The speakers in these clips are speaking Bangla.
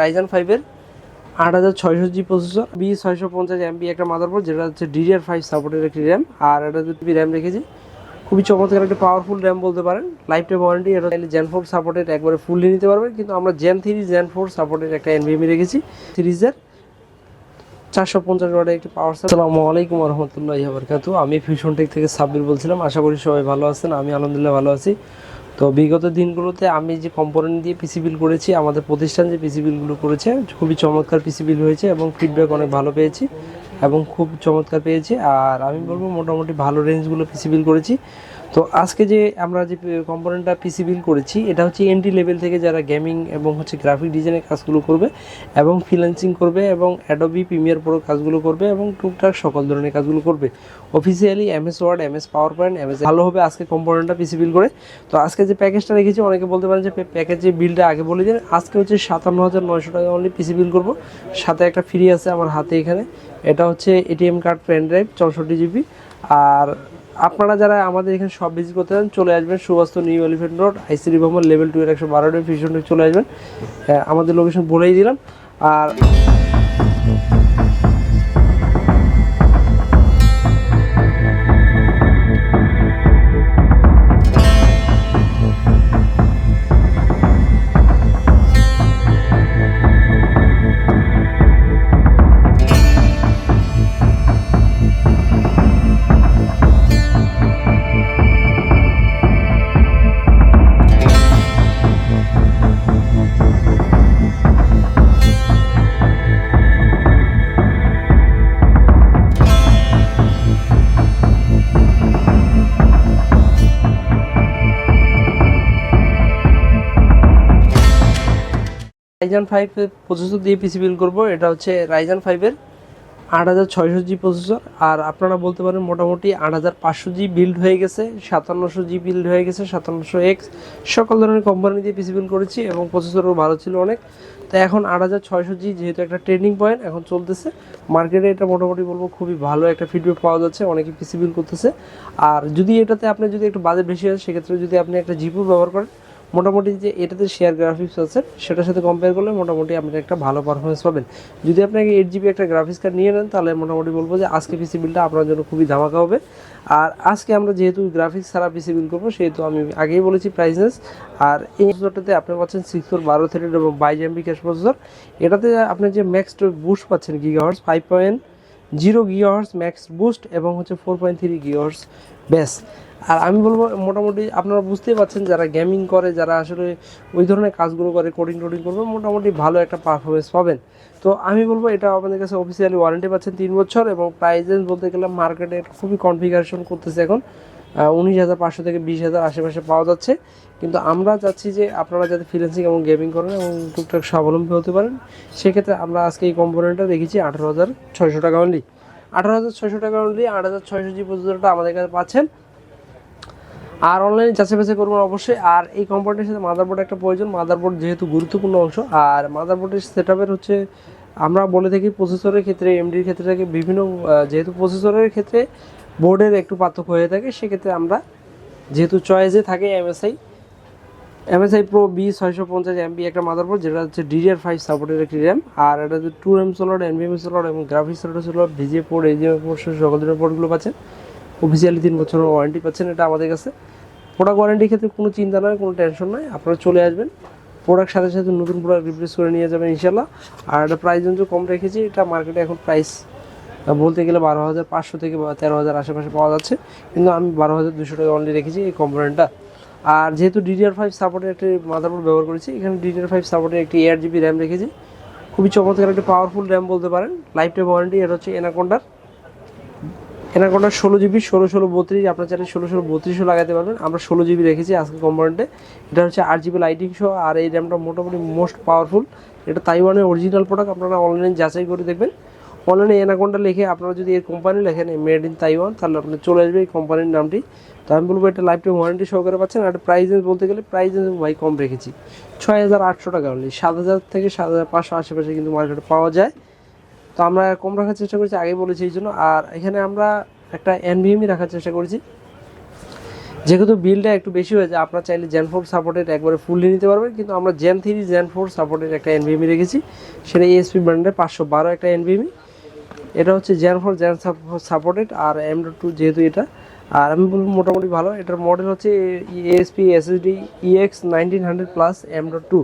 রাইজান ফাইভের আট হাজার ছয়শো জি প্রসেসর বি ছয়শো পঞ্চাশ এমবি একটা মাদারবোর্ড যেটা হচ্ছে ডিডিআর ফাইভ সাপোর্টের একটি র্যাম আর এটা দুটি র্যাম রেখেছি। খুবই চমৎকার একটা পাওয়ারফুল র্যাম বলতে পারেন। লাইফ টাইম ওয়ারেন্টি এটা চাইলে জেন ফোর সাপোর্টের একবারে ফুললি নিতে পারবেন, কিন্তু আমরা জেন থ্রি জেন ফোর সাপোর্টের একটা এনভিএমি রেখেছি। সিরিজের চারশো পঞ্চাশ ওয়াটের একটি পাওয়ার আসসালামু আলাইকুম রহমতুল্লাহ বরকাতু আমি ফিউশন টেক থেকে সাব্বির বলছিলাম। আশা করি সবাই ভালো আছেন। আমি আলহামদুলিল্লাহ ভালো আছি। তো বিগত দিনগুলোতে আমি যে কম্পোনেন্ট দিয়ে পিসি বিল করেছি, আমাদের প্রতিষ্ঠান যে পিসি বিলগুলো করেছে, খুবই চমৎকার পিসি বিল হয়েছে এবং ফিডব্যাক অনেক ভালো পেয়েছি এবং খুব চমৎকার পেয়েছি। আর আমি বলব মোটামুটি ভালো রেঞ্জগুলো পিসি বিল করেছি। তো আজকে যে আমরা যে কম্পোনেন্টটা পিসি বিল করেছি, এটা হচ্ছে এন্ট্রি লেভেল থেকে যারা গেমিং এবং হচ্ছে গ্রাফিক ডিজাইনের কাজগুলো করবে এবং ফ্রিল্যান্সিং করবে এবং অ্যাডোবি প্রিমিয়ার প্রো কাজগুলো করবে এবং টুকটাক সকল ধরনের কাজগুলো করবে। Officially M S word MS power point MS ভালো হবে আজকে কম্পোনেন্টটা পিসি বিল করে। তো আজকে যে প্যাকেজটা রেখেছি, অনেকে বলতে পারেন যে প্যাকেজের বিলটা আগে বলে দিন আজকে হচ্ছে সাতান্ন হাজার নয়শো টাকা অনলি পিসি বিল করব। সাথে একটা ফ্রি আছে আমার হাতে এখানে। এটা হচ্ছে এটিএম কার্ড পেন ড্রাইভ চৌষট্টি জিবি আর আপনারা যারা আমাদের এখানে সব ভিজিট করতে চান চলে আসবেন Subastu new elephant road ICD ভবন লেভেল টু এর একশো বারো চলে আসবেন। হ্যাঁ, আমাদের লোকেশন বলেই দিলাম। আর রাইজান ফাইভ প্রসেসর দিয়ে পিসি বিল করব। এটা হচ্ছে রাইজান ফাইভের আট হাজার ছয়শো জি প্রসেসর আর আপনারা বলতে পারেন মোটামুটি আট হাজার পাঁচশো জি বিল্ড হয়ে গেছে, সাতান্নশো জি বিল্ড হয়ে গেছে, সাতান্নশো এক্স সকল ধরনের কোম্পানি দিয়ে পিসি বিল করেছি এবং প্রসেসরও ভালো ছিল অনেক। তো এখন আট হাজার ছয়শো জি যেহেতু একটা ট্রেনিং পয়েন্ট এখন চলতেছে। মার্কেটে এটা মোটামুটি বলব খুবই ভালো একটা ফিডব্যাক পাওয়া যাচ্ছে, অনেকে পিসি বিল করতেছে। আর যদি এটাতে আপনি যদি একটু বাজেট বেশি হয়, সেক্ষেত্রে যদি আপনি একটা জিপু ব্যবহার করেন মোটামুটি যে এটাতে শেয়ার গ্রাফিক্স আছে, সেটার সাথে কম্পেয়ার করলে মোটামুটি আপনি একটা ভালো পারফরমেন্স পাবেন। যদি আপনাকে এইট জিবি একটা গ্রাফিক্স কার্ড নিয়ে নেন, তাহলে মোটামুটি বলব যে আজকে পিসি বিলটা আপনার জন্য খুবই ধামাকা হবে। আর আজকে আমরা যেহেতু গ্রাফিক্স ছাড়া পিসি বিল করব, সেহেতু আমি আগেই বলেছি প্রাইসনেস আর এই প্রসেসরটাতে আপনি পাচ্ছেন সিক্স ফোর বারো থ্রেড এবং বাইশ এমবি ক্যাশ প্রসেসর এটাতে আপনি যে ম্যাক্স বুস্ট পাচ্ছেন gigahertz five point zero gears max boost এবং হচ্ছে four point three gears base আর আমি বলব মোটামুটি আপনারা বুঝতেই পারছেন যারা গেমিং করে, যারা আসলে ওই ধরনের কাজগুলো করে কোডিং টোডিং করবে, মোটামুটি ভালো একটা পারফরমেন্স পাবেন। তো আমি বলব এটা আপনাদের কাছে অফিসিয়ালি ওয়ারেন্টি পাচ্ছেন তিন বছর এবং প্রাইজেন্স বলতে গেলে মার্কেটে খুবই কনফিগারেশন করতেছে এখন। উনিশ হাজার পাঁচশো থেকে বিশ হাজার আশেপাশে পাওয়া যাচ্ছে। কিন্তু আমরা চাচ্ছি যে আপনারা যাতে ফ্রিল্যান্সিং এবং গেমিং করেন এবং টুকটাক স্বাবলম্বী হতে পারেন, সেক্ষেত্রে আমরা আজকে এই কম্পোনেন্টটা দেখেছি আঠারো হাজার ছয়শো টাকা অনলি আঠারো হাজার ছয়শো টাকা অনলি আট হাজার ছয়শো জি পর্যন্তটা আমাদের কাছে পাচ্ছেন। আর অনলাইনে যাচাই বাছাই করবেন অবশ্যই। আর এই কম্পোনেন্টের সাথে মাদারবোর্ড একটা প্রয়োজন। মাদারবোর্ড যেহেতু গুরুত্বপূর্ণ অংশ। আর মাদারবোর্ডের সেট হচ্ছে, আমরা বলে থাকি প্রসেসরের ক্ষেত্রে এমডির ক্ষেত্রে বিভিন্ন যেহেতু প্রসেসরের ক্ষেত্রে বোর্ডের একটু পার্থক্য হয়ে থাকে, সেক্ষেত্রে আমরা যেহেতু চয়েসে থাকে এমএসআই এমএসআই প্রো বি ছয়শো পঞ্চাশ এমবি একটা মাদারবোর্ড যেটা হচ্ছে ডিডিআর ফাইভ সাপোর্টের একটি র্যাম আর এটা হচ্ছে two RAM slot NVM slot এবং graphics slot slot VGA port HDMI port সকল ধরনের পোর্টগুলো পাচ্ছেন। অফিসিয়ালি তিন বছরের ওয়ারেন্টি পাচ্ছেন এটা আমাদের কাছে। প্রোডাক্ট ওয়ারেন্টির ক্ষেত্রে কোনো চিন্তা নয় কোনো টেনশন নয় আপনারা চলে আসবেন। প্রোডাক্ট সাথে সাথে নতুন প্রোডাক্ট রিপ্লেস করে নিয়ে যাবেন ইনশাল্লাহ আর এটা প্রাইস কম রেখেছি, এটা মার্কেটে এখন প্রাইস বলতে গেলে বারো হাজার পাঁচশো থেকে তেরো হাজার আশেপাশে পাওয়া যাচ্ছে। কিন্তু আমি বারো হাজার দুশো টাকা অনলি রেখেছি এই কম্পোনেন্টটা আর যেহেতু ডিডিআর ফাইভ সাপোর্টের একটি মাদারবোর্ড ব্যবহার করেছি, এখানে ডিডিআর ফাইভ সাপোর্টের একটি এয়ার জিবি র্যাম রেখেছি। খুবই চমৎকার একটি পাওয়ারফুল র্যাম বলতে পারেন লাইফ টাইম ওয়ারেন্টি এটা হচ্ছে এনাকোন্ডার। এনাকোন্ডার ষোলো জিবি ষোলো ষোলো বত্রিশ, আপনার চাইলে ষোলো ষোলো বত্রিশও লাগাতে পারবেন। আমরা ষোলো জিবি রেখেছি আজকে কম্পোনেন্টে এটা হচ্ছে আট জিবি লাইটিং শো আর এই র্যামটা মোটামুটি মোস্ট পাওয়ারফুল এটা তাইওয়ানের অরিজিনাল প্রোডাক্ট আপনারা অনলাইনে যাচাই করে দেখবেন। অনলাইনে এনাকোনটা লিখে আপনারা যদি এর কোম্পানি লেখেন মেড ইন তাইওয়ান তাহলে আপনার চলে আসবে এই কোম্পানির নামটি। তো আমি বলব এটা লাইফ টাইম ওয়ারেন্টি সহকারে পাচ্ছেন। আর প্রাইস বলতে গেলে প্রাইস ভাই কম রেখেছি। ছয় হাজার আটশো টাকা অনলি সাত হাজার থেকে সাত হাজার পাঁচশো আশেপাশে কিন্তু মার্কেটে পাওয়া যায়। তো আমরা কম রাখার চেষ্টা করেছি আগে বলেছি এই জন্য। আর এখানে আমরা একটা এনভিএমই রাখার চেষ্টা করেছি। যেহেতু বিলটা একটু বেশি হয়ে যায়, আপনার চাইলে জেন ফোর সাপোর্টেড একবারে ফুললি নিতে পারবেন। কিন্তু আমরা gen three gen four supported একটা এনভিএমি রেখেছি। সেটা এএসপি ব্র্যান্ডের পাঁচশো বারো একটা এনভিএমি এটা হচ্ছে জেন ফোর জেন সাপোর্টেড আর এম টু যেহেতু এটা। আর আমি বলব মোটামুটি ভালো, এটার মডেল হচ্ছে ASP SSD EX nineteen hundred plus M dot two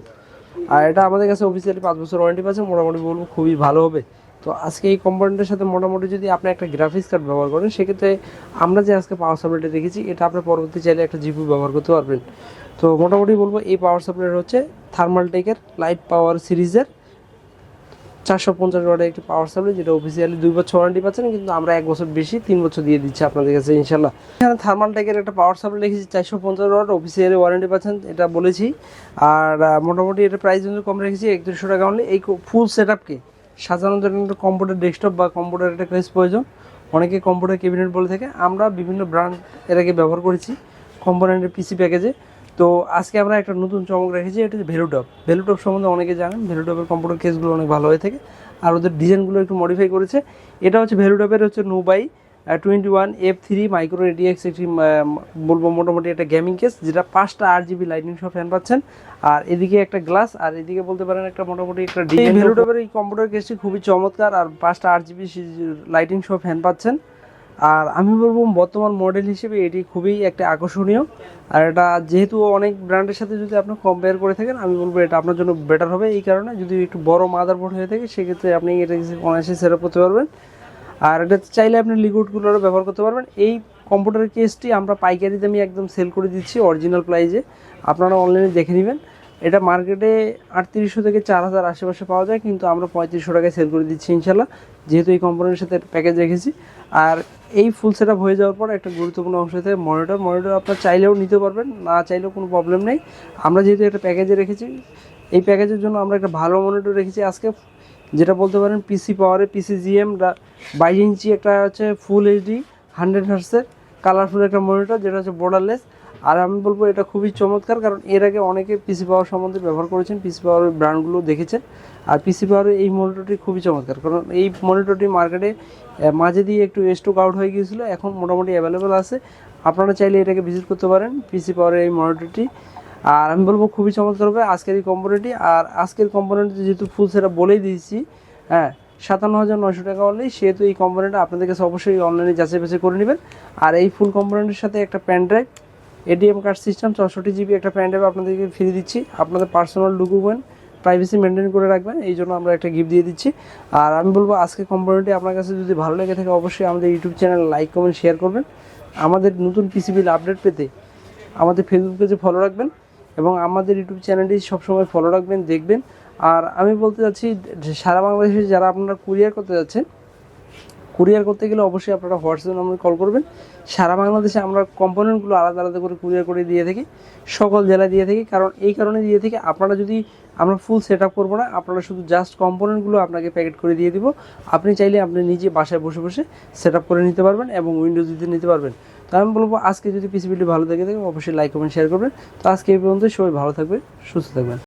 আর এটা আমাদের কাছে অফিসিয়ালি পাঁচ বছর ওয়ারেন্টি পাচ্ছে, মোটামুটি বলব খুবই ভালো হবে। তো আজকে এই কম্পোনেন্টের সাথে মোটামুটি যদি আপনি একটা গ্রাফিক্স কার্ড ব্যবহার করেন, সেক্ষেত্রে আমরা যে আজকে পাওয়ার সাপ্লাইটা দেখেছি, এটা আপনি পরবর্তী চাইলে একটা জিপি ব্যবহার করতে পারবেন। তো মোটামুটি বলব এই পাওয়ার সাপ্লাইটা হচ্ছে থার্মাল টেকের লাইট পাওয়ার সিরিজের চারশো পঞ্চাশ ওয়াটের একটি পাওয়ার সাপ্লাই যেটা অফিসিয়ালি দুই বছর ওয়ারেন্টি পাচ্ছেন, কিন্তু আমরা এক বছর বেশি, তিন বছর দিয়ে দিচ্ছি আপনাদের কাছে ইনশাল্লাহ এখানে থার্মাল টেকের একটা পাওয়ার সাপ্লাই লিখেছি, চারশো পঞ্চাশ ওয়াট অফিসিয়ালি ওয়ারেন্টি পাচ্ছেন, এটা বলেছি। আর মোটামুটি এটা প্রাইস কিন্তু কম রেখেছি, একত্রিশশো টাকা অনলি এই ফুল সেট আপকে জন্য একটা কম্পিউটার ডেস্কটপ বা কম্পিউটার একটা কেস প্রয়োজন। অনেকে কম্পিউটার ক্যাবিনেট বলে থাকে। আমরা বিভিন্ন ব্র্যান্ড আগে ব্যবহার করেছি কম্পোনেন্টের পিসি প্যাকেজে তো আজকে আমরা একটা নতুন চমক রেখেছি এটা হচ্ছে ভ্যালুটপ ভ্যালুটপ সম্বন্ধে অনেকে জানেন ভ্যালুটপের কম্পিউটার কেসগুলো অনেক ভালো হয়ে থাকে। আর ওদের ডিজাইনগুলো একটু মডিফাই করেছে। এটা হচ্ছে ভ্যালুটপের হচ্ছে নোবাই twenty one F three micro ATX একটি বলব মোটামুটি একটা গেমিং কেস যেটা পাঁচটা আট জিবি লাইটিং সহ ফ্যান পাচ্ছেন। আর এদিকে একটা গ্লাস আর এদিকে বলতে পারেন একটা মোটামুটি একটা ডিজাইন ভ্যালুটপের এই কম্পিউটার কেসটি খুবই চমৎকার আর পাঁচটা আট জিবি লাইটিং সহ ফ্যান পাচ্ছেন। আর আমি বলব বর্তমান মডেল হিসেবে এটি খুবই একটা আকর্ষণীয়। আর এটা যেহেতু অনেক ব্র্যান্ডের সাথে যদি আপনি কম্পেয়ার করে থাকেন, আমি বলব এটা আপনার জন্য বেটার হবে এই কারণে। যদি একটু বড় মাদারবোর্ড হয়ে থাকে, সেক্ষেত্রে আপনি এটা অনায়াসে সেট করতে পারবেন। আর এটা চাইলে আপনি লিকুইড কুলারও ব্যবহার করতে পারবেন। এই কম্পিউটার কেসটি আমরা পাইকারি দামে একদম সেল করে দিচ্ছি অরিজিনাল প্রাইজে আপনারা অনলাইনে দেখে নেবেন। এটা মার্কেটে আটত্রিশশো থেকে চার হাজার আশেপাশে পাওয়া যায়, কিন্তু আমরা পঁয়ত্রিশশো টাকায় সেল করে দিচ্ছি ইনশাল্লাহ, যেহেতু এই কোম্পানির সাথে প্যাকেজ রেখেছি। আর এই ফুল সেট হয়ে যাওয়ার পর একটা গুরুত্বপূর্ণ অংশ হচ্ছে মনিটর মনিটর আপনার চাইলেও নিতে পারবেন, না চাইলেও কোনো প্রবলেম নেই। আমরা যেহেতু একটা প্যাকেজে রেখেছি, এই প্যাকেজের জন্য আমরা একটা ভালো মনিটর রেখেছি আজকে, যেটা বলতে পারেন পিসি পাওয়ারে পিসি জিএম বাইশ ইঞ্চি একটা হচ্ছে ফুল এইচডি হান্ড্রেড হার্সের কালারফুল একটা মনিটর যেটা হচ্ছে বর্ডারলেস আর আমি বলব এটা খুবই চমৎকার, কারণ এর আগে অনেকে পিসি পাওয়ার সম্বন্ধে ব্যবহার করেছেন পিসি পাওয়ারের ব্র্যান্ডগুলো দেখেছেন। আর পিসি পাওয়ারের এই মনিটরটি খুবই চমৎকার, কারণ এই মনিটরটি মার্কেটে মাঝে দিয়ে একটু স্টক আউট হয়ে গিয়েছিল, এখন মোটামুটি অ্যাভেলেবেল আছে। আপনারা চাইলে এটাকে ভিজিট করতে পারেন পিসি পাওয়ারের এই মনিটরটি আর আমি বলব খুবই চমৎকার হবে আজকের এই কম্পোনেন্টটি আর আজকের কম্পোনেন্ট যেহেতু ফুল সেটা বলেই দিয়েছি হ্যাঁ সাতান্ন হাজার নয়শো টাকা হলেই সেহেতু এই কম্পোনেন্টটা আপনাদের কাছে অবশ্যই অনলাইনে যাচাই বাছাই করে নেবেন। আর এই ফুল কম্পোনেন্টের সাথে একটা pen drive ATM card system চৌষট্টি জিবি একটা প্যান ড্রাইভ আপনাদেরকে ফ্রি দিচ্ছি। আপনাদের পার্সোনাল ডকুমেন্ট প্রাইভেসি মেনটেন করে রাখবেন, এই জন্য আমরা একটা গিফট দিয়ে দিচ্ছি। আর আমি বলব, আজকে কম্পোনেন্টটি আপনার কাছে যদি ভালো লেগে থাকে, অবশ্যই আমাদের YouTube channel like comment share করবেন। আমাদের নতুন পিসিবিল আপডেট পেতে আমাদের ফেসবুক পেজে ফলো রাখবেন এবং আমাদের ইউটিউব চ্যানেলটি সবসময় ফলো রাখবেন, দেখবেন। আর আমি বলতে চাচ্ছি, সারা বাংলাদেশে যারা আপনারা কুরিয়ার করতে যাচ্ছেন কুরিয়ার করতে গেলে অবশ্যই আপনারা হোয়াটসঅ্যাপ নাম্বারে কল করবেন। সারা বাংলাদেশে আমরা কম্পোনেন্টগুলো আলাদা আলাদা করে কুরিয়ার করে দিয়ে থাকি, সকল জেলায় দিয়ে থাকি। কারণ এই কারণে দিয়ে থাকি, আপনারা যদি আমরা ফুল সেট আপ করব না, আপনারা শুধু জাস্ট কম্পোনেন্টগুলো আপনাকে প্যাকেট করে দিয়ে দিব। আপনি চাইলে আপনি নিজে বাসায় বসে বসে সেট করে নিতে পারবেন এবং উইন্ডোজ দিতে নিতে পারবেন। তো আমি বলব, আজকে যদি পিসিবিটি ভালো থাকে থাকে, অবশ্যই লাইক কমেন্ট শেয়ার করবেন। তো আজকে এই পর্যন্ত সবাই ভালো থাকবে সুস্থ থাকবেন।